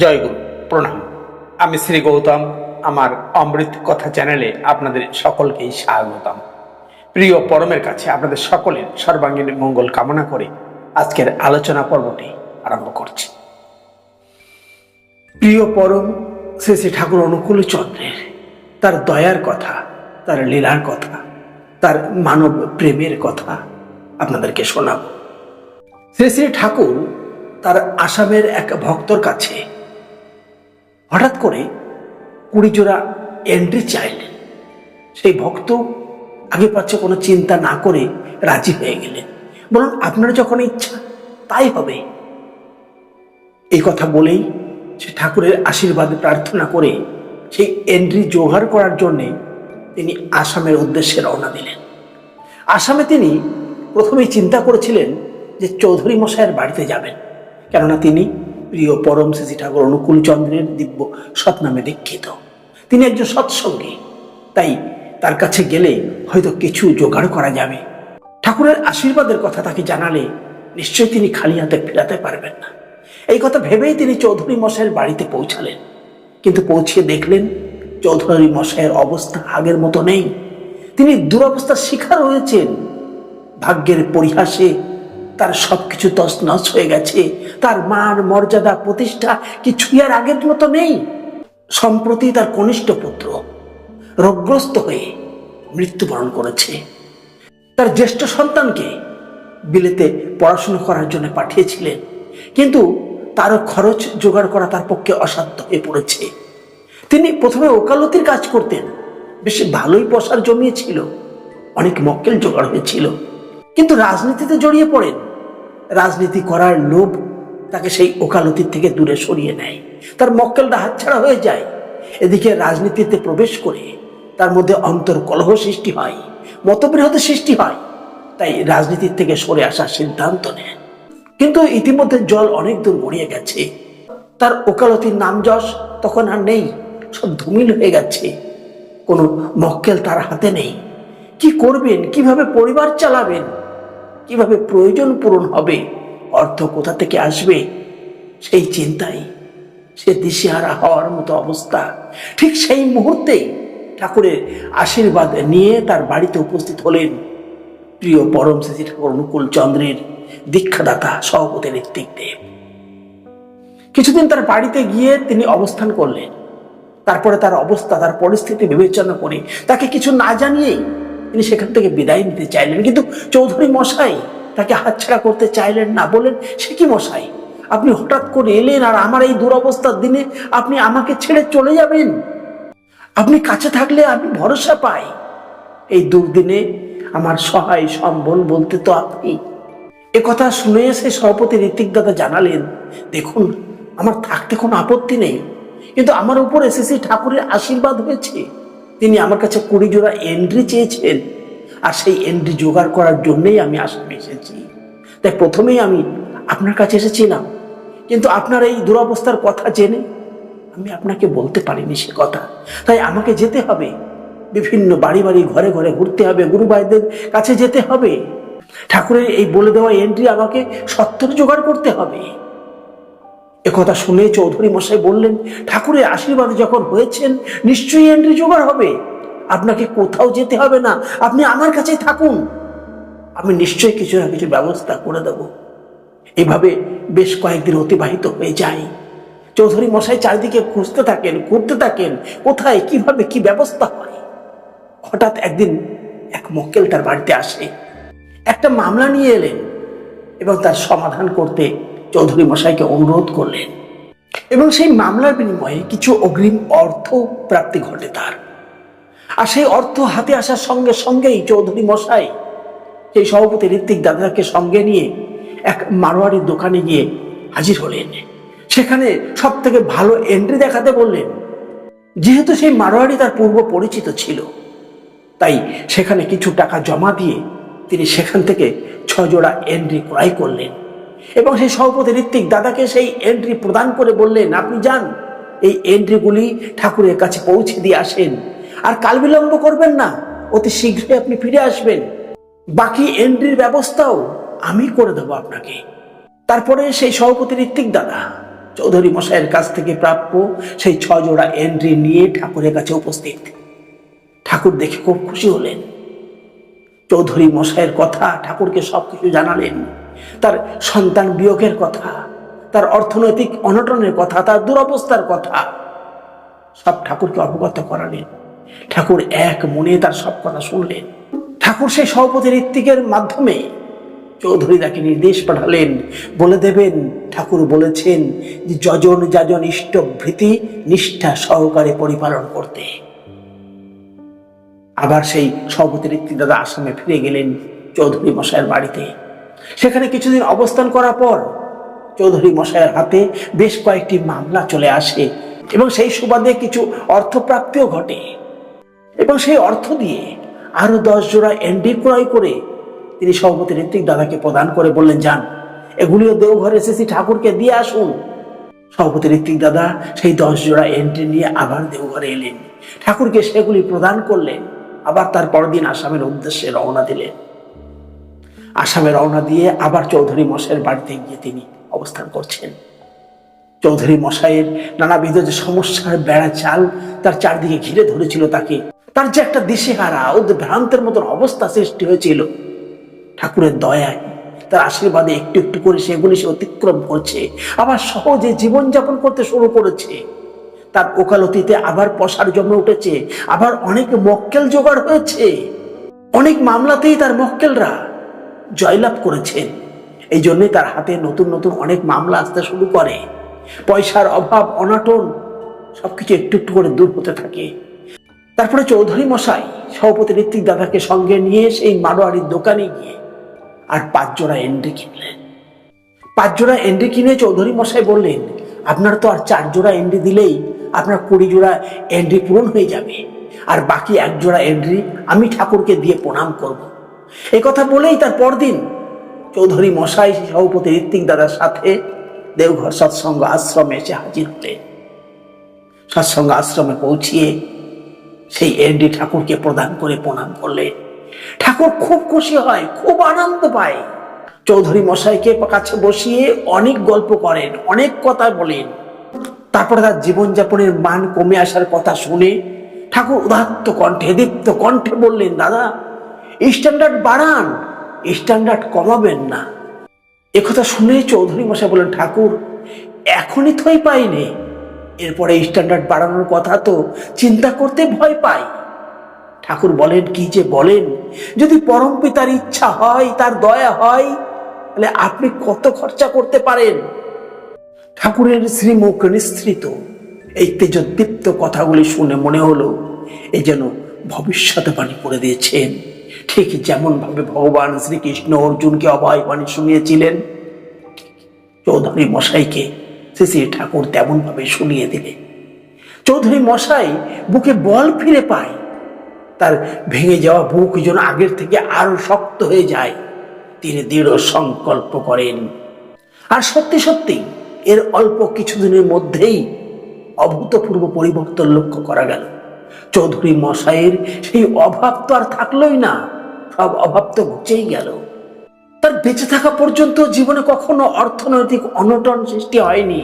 জয়গুরু, প্রণাম। আমি শ্রী গৌতম, আমার অমৃত কথা চ্যানেলে আপনাদের সকলকেই স্বাগতম। প্রিয় পরমের কাছে আপনাদের সকলের সর্বাঙ্গীন মঙ্গল কামনা করে আজকের আলোচনা পর্বটি আরম্ভ করছি। প্রিয় পরম শ্রী শ্রী ঠাকুর অনুকূল চন্দ্রের, তার দয়ার কথা, তার লীলার কথা, তার মানব প্রেমের কথা আপনাদেরকে শোনাব। শ্রী শ্রী ঠাকুর তার আসামের এক ভক্তর কাছে হঠাৎ করে কুড়ি জোড়া এন্ট্রি চাইলেন সেই ভক্ত আগে পাচ্ছে কোনো চিন্তা না করে রাজি হয়ে গেলেন। বলুন, আপনার যখন ইচ্ছা, তাই হবে। এই কথা বলেই সে ঠাকুরের আশীর্বাদ প্রার্থনা করে সেই এন্ট্রি জোগাড় করার জন্যে তিনি আসামের উদ্দেশ্যে রওনা দিলেন। আসামে তিনি প্রথমেই চিন্তা করেছিলেন যে চৌধুরী মশাইয়ের বাড়িতে যাবেন, কেননা তিনি প্রিয় পরম শ্রী ঠাকুর অনুকূল চন্দ্রের দিব্য সৎনামে দীক্ষিত। তিনি একজন সৎসঙ্গী। তাই তার কাছে গেলে হয়তো কিছু জোগাড় করা যাবে। ঠাকুরের আশীর্বাদের কথা তাকে জানালে নিশ্চয়ই তিনি খালি হাতে ফেরাতে পারবেন না। এই কথা ভেবেই তিনি চৌধুরী মশাইয়ের বাড়িতে পৌঁছালেন। কিন্তু পৌঁছে দেখলেন চৌধুরী মশাইয়ের অবস্থা আগের মতো নেই। তিনি দুরবস্থার শিকার হয়েছেন। ভাগ্যের পরিহাসে তার সবকিছু তছনছ হয়ে গেছে। তার মান মর্যাদা প্রতিষ্ঠা কিছুই আর আগের মতো নেই। সম্প্রতি তার কনিষ্ঠ পুত্র রোগগ্রস্ত হয়ে মৃত্যুবরণ করেছে। তার জ্যেষ্ঠ সন্তানকে বিলেতে পড়াশোনা করার জন্য পাঠিয়েছিলেন। কিন্তু তারও খরচ জোগাড় করা তার পক্ষে অসাধ্য হয়ে পড়েছে। তিনি প্রথমে ওকালতির কাজ করতেন। বেশ ভালোই পয়সার জমিয়েছিল। অনেক মক্কেল জোগাড় হয়েছিল। কিন্তু রাজনীতিতে জড়িয়ে পড়েন। রাজনীতি করার লোভ তাকে সেই ওকালতির থেকে দূরে সরিয়ে নেয়। তার মক্কেলটা হাতছাড়া হয়ে যায়। এদিকে রাজনীতিতে প্রবেশ করে তার মধ্যে অন্তর কলহ সৃষ্টি হয় মতবিরোধের সৃষ্টি হয়। তাই রাজনীতির থেকে সরে আসার সিদ্ধান্ত নেন কিন্তু ইতিমধ্যে জল অনেক দূর গড়িয়ে গেছে। তার ওকালতির নাম যশ তখন আর নেই, সব ধুমিল হয়ে গেছে। কোনো মক্কেল তার হাতে নেই। কি করবেন? কীভাবে পরিবার চালাবেন? কীভাবে প্রয়োজন পূরণ হবে? অর্থ কোথা থেকে আসবে? সেই চিন্তাই, সে দিশেহারা হওয়ার মতো অবস্থা। ঠিক সেই মুহূর্তে ঠাকুরের আশীর্বাদ নিয়ে তার বাড়িতে উপস্থিত হলেন প্রিয় পরম শ্রী ঠাকুর অনুকূল চন্দ্রের দীক্ষাদাতা সভাপতি ঋত্বিক দেব। কিছুদিন তার বাড়িতে গিয়ে তিনি অবস্থান করলেন। তারপরে তার অবস্থা, তার পরিস্থিতি বিবেচনা করে তাকে কিছু না জানিয়েই তিনি সেখান থেকে বিদায় নিতে চাইলেন। কিন্তু চৌধুরী মশাই তাকে হাতছাড়া করতে চাইলেন না। বলেন সে কি মশাই? আপনি হঠাৎ করে এলেন আর আমার এই দুরবস্থার দিনে আপনি আমাকে ছেড়ে চলে যাবেন? আপনি কাছে থাকলে আমি ভরসা পাই। এই দুর্দিনে আমার সহায় সম্বল বলতে তো আপনি এ কথা শুনে এসে সভাপতি ঋতিক দাদা জানালেন, দেখুন, আমার থাকতে কোনো আপত্তি নেই। কিন্তু আমার উপর এসেছি ঠাকুরের আশীর্বাদ হয়েছে। তিনি আমার কাছে কুড়ি জোড়া এন্ট্রি চেয়েছেন, আর সেই এন্ট্রি জোগাড় করার জন্যই আমি আসামে এসেছি। তাই প্রথমেই আমি আপনার কাছে এসেছিলাম, কিন্তু আপনার এই দুরবস্থার কথা জেনে আমি আপনাকে বলতে পারিনি সে কথা। তাই আমাকে যেতে হবে, বিভিন্ন বাড়ি বাড়ি, ঘরে ঘরে ঘুরতে হবে, গুরু ভাইদের কাছে যেতে হবে। ঠাকুরের এই বলে দেওয়া এন্ট্রি আমাকে সত্তর জোগাড় করতে হবে। একথা শুনে চৌধুরী মশাই বললেন, ঠাকুরের আশীর্বাদ যখন হয়েছেন, নিশ্চয়ই এন্ট্রি জোগাড় হবে। আপনাকে কোথাও যেতে হবে না। আপনি আমার কাছেই থাকুন। আমি নিশ্চয়ই কিছু না কিছু ব্যবস্থা করে দেব। এভাবে বেশ কয়েকদিন অতিবাহিত হয়ে যায়। চৌধুরী মশাই চারিদিকে খুঁজতে থাকেন, ঘুরতে থাকেন, কোথায়, কীভাবে, কি ব্যবস্থা হয়। হঠাৎ একদিন এক মক্কেল তার বাড়িতে আসে। একটা মামলা নিয়ে এলেন এবং তার সমাধান করতে চৌধুরী মশাইকে অনুরোধ করলেন। এবং সেই মামলার বিনিময়ে কিছু অগ্রিম অর্থ প্রাপ্তি ঘটে তার। আর সেই অর্থ হাতে আসার সঙ্গে সঙ্গেই চৌধুরী মশাই সেই সভাপতি ঋত্বিক দাদাকে সঙ্গে নিয়ে এক মারোয়ারির দোকানে গিয়ে হাজির হলেন। সেখানে সব থেকে ভালো এন্ট্রি দেখাতে বললেন, যেহেতু সেই মারোয়ারি তার পূর্ব পরিচিত ছিল, তাই সেখানে কিছু টাকা জমা দিয়ে তিনি সেখান থেকে ছজোড়া এন্ট্রি ক্রয় করলেন। এবং সেই সভাপতি ঋত্বিক দাদাকে সেই এন্ট্রি প্রদান করে বললেন, আপনি যান, এই এন্ট্রিগুলি ঠাকুরের কাছে পৌঁছে দিয়ে আসেন। আর কাল বিলম্ব করবেন না, অতি শীঘ্রই আপনি ফিরে আসবেন। বাকি এন্ট্রির ব্যবস্থাও আমি করে দেবো আপনাকে। তারপরে সেই সভাপতি ঋত্বিক দাদা চৌধুরী মশাইয়ের কাছ থেকে প্রাপ্য সেই ছ জোড়া এন্ট্রি নিয়ে ঠাকুরের কাছে উপস্থিত। ঠাকুর দেখে খুব খুশি হলেন। চৌধুরী মশাইয়ের কথা ঠাকুরকে সবকিছু জানালেন। তার সন্তান বিয়োগের কথা, তার অর্থনৈতিক অনটনের কথা, তার দুরবস্থার কথা, সব ঠাকুরকে অবগত করালেন। ঠাকুর এক মনে তার সব কথা শুনলেন। ঠাকুর সেই সভাপতি ঋত্বিকের মাধ্যমে চৌধুরী তাকে নির্দেশ পাঠালেন। বলে দেবেন, ঠাকুর বলেছেন যে, যজন যাজন ইষ্টভৃতি নিষ্ঠা সহকারে পরিপালন করতে। আবার সেই সভাপতি ঋত্বিক দাদা আসামে ফিরে গেলেন চৌধুরী মশাইয়ের বাড়িতে। সেখানে কিছুদিন অবস্থান করার পর চৌধুরী মশাইয়ের হাতে বেশ কয়েকটি মামলা চলে আসে এবং সেই সুবাদে কিছু অর্থপ্রাপ্তিও ঘটে। এবং সেই অর্থ দিয়ে আরও দশ জোড়া এন্ডি ক্রয় করে তিনি সভাপতি ঋত্বিক দাদাকে প্রদান করে বললেন, যান, এগুলিও দেওঘর এসেছি ঠাকুরকে দিয়ে আসুন। সভাপতি ঋত্বিক দাদা সেই দশ জোড়া এন্ট্রি নিয়ে আবার দেওঘরে এলেন। ঠাকুরকে সেগুলি প্রদান করলেন, আবার তার পরদিন আসামের উদ্দেশ্যে রওনা দিলেন। আসামে রওনা দিয়ে আবার চৌধুরী মশাইয়ের বাড়িতে গিয়ে তিনি অবস্থান করছেন। চৌধুরী মশাইয়ের নানাবিধ যে সমস্যার বেড়া চাল তার চারদিকে ঘিরে ধরেছিল তাকে। তার যে একটা দিশেহারা, উদ্ভ্রান্তের মতন অবস্থা সৃষ্টি হয়েছিল। ঠাকুরের দয়ায় তার আশীর্বাদে একটু একটু করে সেগুলি সে অতিক্রম করছে, আবার সহজে জীবনযাপন করতে শুরু করেছে। তার ওকালতিতে আবার পশার জমে উঠেছে, আবার অনেক মক্কেল জোগাড় হয়েছে। অনেক মামলাতেই তার মক্কেলরা জয়লাভ করেছেন এই জন্যই তার হাতে নতুন নতুন অনেক মামলা আসতে শুরু করে। পয়সার অভাব, অনাটন, সবকিছু একটু একটু করে দূর হতে থাকে। তারপরে চৌধুরী মশাই, সভাপতি ঋত্বিক দাদাকে সঙ্গে নিয়ে সেই মারোয়ারির দোকানে গিয়ে আর পাঁচ জোড়া এন্ডি কিনলেন। পাঁচ জোড়া এন্ডি কিনে চৌধুরী মশাই বললেন, আপনার তো আর চার জোড়া এন্ডি দিলেই আপনার কুড়ি জোড়া এন্ডি পূরণ হয়ে যাবে। আর বাকি এক জোড়া এন্ডি আমি ঠাকুরকে দিয়ে প্রণাম করব। এই কথা বলেই তার পরদিন চৌধুরী মশাই সভাপতি ঋত্বিক দাদার সাথে দেওঘর সৎসঙ্গ আশ্রমে এসে হাজির হলেন। সৎসঙ্গ আশ্রমে পৌঁছিয়ে সেই এন্ডি ঠাকুরকে প্রদান করে প্রণাম করলেন। ঠাকুর খুব খুশি হয়, খুব আনন্দ পায়। চৌধুরী মশাইকে কাছে বসিয়ে অনেক গল্প করেন, অনেক কথা বলেন। তারপরে তার জীবনযাপনের মান কমে আসার কথা শুনে ঠাকুর উদাত্ত কণ্ঠে, দীপ্ত কণ্ঠে বললেন, দাদা স্ট্যান্ডার্ড বাড়ান স্ট্যান্ডার্ড কমাবেন না। একথা শুনে চৌধুরী মশাই বলেন ঠাকুর, এখনই থই পাইনি। এরপরে স্ট্যান্ডার্ড বাড়ানোর কথা তো চিন্তা করতে ভয় পাই। ঠাকুর বলেন, কি যে বলেন? যদি পরম পিতার ইচ্ছা হয়, তার দয়া হয়, তাহলে আপনি কত খরচা করতে পারেন? ঠাকুরের শ্রীমুখ নিঃসৃত। এই তেজদীপ্ত কথাগুলি শুনে মনে হলো এই যেন ভবিষ্যতে বাণী করে দিয়েছেন। ঠিক যেমন ভাবে ভগবান শ্রীকৃষ্ণ অর্জুনকে অভয় বাণী শুনিয়েছিলেন, চৌধুরী মশাইকে শ্রী শ্রী ঠাকুর তেমন ভাবে শুনিয়ে দিলে চৌধুরী মশাই বুকে বল ফিরে পায়, তার ভেঙে যাওয়া বুক যেন আগের থেকে আরও শক্ত হয়ে যায়। তিনি দৃঢ় সংকল্প করেন। আর সত্যি সত্যি এর অল্প কিছুদিনের মধ্যেই অভূতপূর্ব পরিবর্তন লক্ষ্য করা গেল। চৌধুরী মশাইয়ের সেই অভাব তো আর থাকলোই না। সব অভাব তো ঘুচেই গেল। তার বেঁচে থাকা পর্যন্ত জীবনে কখনো অর্থনৈতিক অনটন সৃষ্টি হয়নি।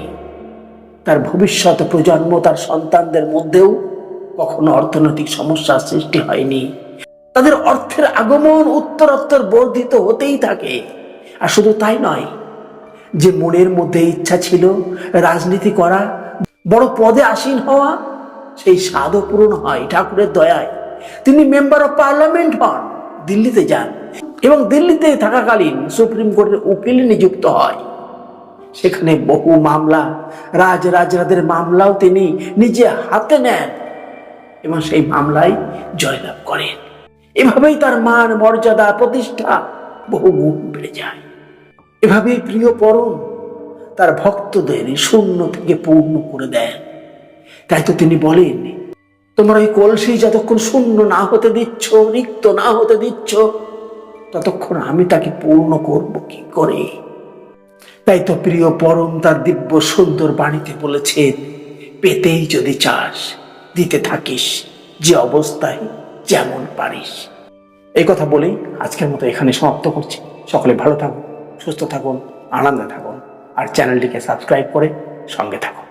তার ভবিষ্যৎ প্রজন্ম তার সন্তানদের মধ্যেও কখনো অর্থনৈতিক সমস্যার সৃষ্টি হয়নি। তাদের অর্থের আগমন উত্তরোত্তর বর্ধিত হতেই থাকে। আর শুধু তাই নয়, যে মনের মধ্যে ইচ্ছা ছিল রাজনীতি করা, বড় পদে আসীন হওয়া সেই স্বাদও পূরণ হয় ঠাকুরের দয়ায়। তিনি মেম্বার অফ পার্লামেন্ট হন, দিল্লিতে যান এবং দিল্লিতে থাকাকালীন সুপ্রিম কোর্টের উকিল নিযুক্ত হয়। সেখানে বহু মামলা, রাজ রাজরাদের মামলাও তিনি নিজে হাতে নেন এবং সেই মামলায় জয়লাভ করেন। এভাবেই তার মান, মর্যাদা, প্রতিষ্ঠা বহু গুণ বেড়ে যায়। এভাবেই প্রিয় পরম তার ভক্তদের শূন্য থেকে পূর্ণ করে দেন। তাই তো তিনি বলেন, তোমরা ওই কলসি যতক্ষণ শূন্য না হতে দিচ্ছ, রিক্ত না হতে দিচ্ছ, ততক্ষণ আমি তাকে পূর্ণ করব কি করে? তাই তো প্রিয় পরম তার দিব্য সুন্দর বাণীতে বলেছেন পেতেই যদি চাস, দিতে থাকিস, যে অবস্থায় যেমন পারিস। এই কথা বলেই আজকের মতো এখানে সমাপ্ত করছি। সকলে ভালো থাকুন, সুস্থ থাকুন, আনন্দে থাকুন, আর চ্যানেলটিকে সাবস্ক্রাইব করে সঙ্গে থাকুন।